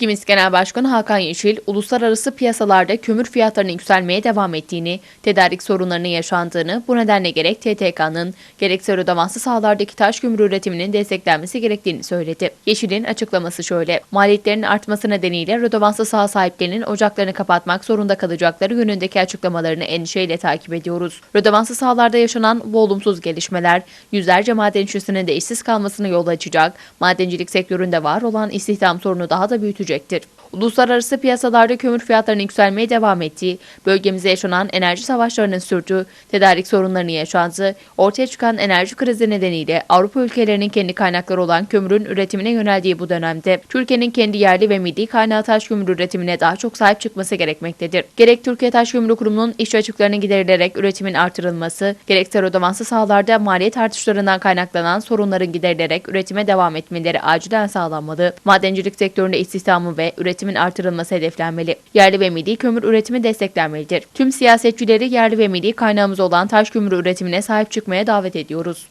Gimis Genel Başkanı Hakan Yeşil, uluslararası piyasalarda kömür fiyatlarının yükselmeye devam ettiğini, tedarik sorunlarının yaşandığını, bu nedenle gerek TTK'nın gerekse rödavansı sahalardaki taş kömür üretiminin desteklenmesi gerektiğini söyledi. Yeşil'in açıklaması şöyle, maliyetlerin artması nedeniyle rödavansı saha sahiplerinin ocaklarını kapatmak zorunda kalacakları yönündeki açıklamalarını endişeyle takip ediyoruz. Rödavansı sahalarda yaşanan bu olumsuz gelişmeler, yüzlerce maden işçisinin de işsiz kalmasına yol açacak, madencilik sektöründe var olan istihdam sorunu daha da büyütecektir. Uluslararası piyasalarda kömür fiyatlarının yükselmeye devam ettiği, bölgemizde yaşanan enerji savaşlarının sürdüğü, tedarik sorunlarının yaşandığı, ortaya çıkan enerji krizi nedeniyle Avrupa ülkelerinin kendi kaynakları olan kömürün üretimine yöneldiği bu dönemde, Türkiye'nin kendi yerli ve milli kaynağı taş kömür üretimine daha çok sahip çıkması gerekmektedir. Gerek Türkiye Taş Kömürü Kurumu'nun işçi açıklarının giderilerek üretimin artırılması, gerekse ödemansız sahalarda maliyet artışlarından kaynaklanan sorunların giderilerek üretime devam etmeleri acilen sağlanmalı. Madencilik sektöründe istihdamı ve üretimin artırılması hedeflenmeli. Yerli ve milli kömür üretimi desteklenmelidir. Tüm siyasetçileri yerli ve milli kaynağımız olan taş kömürü üretimine sahip çıkmaya davet ediyoruz.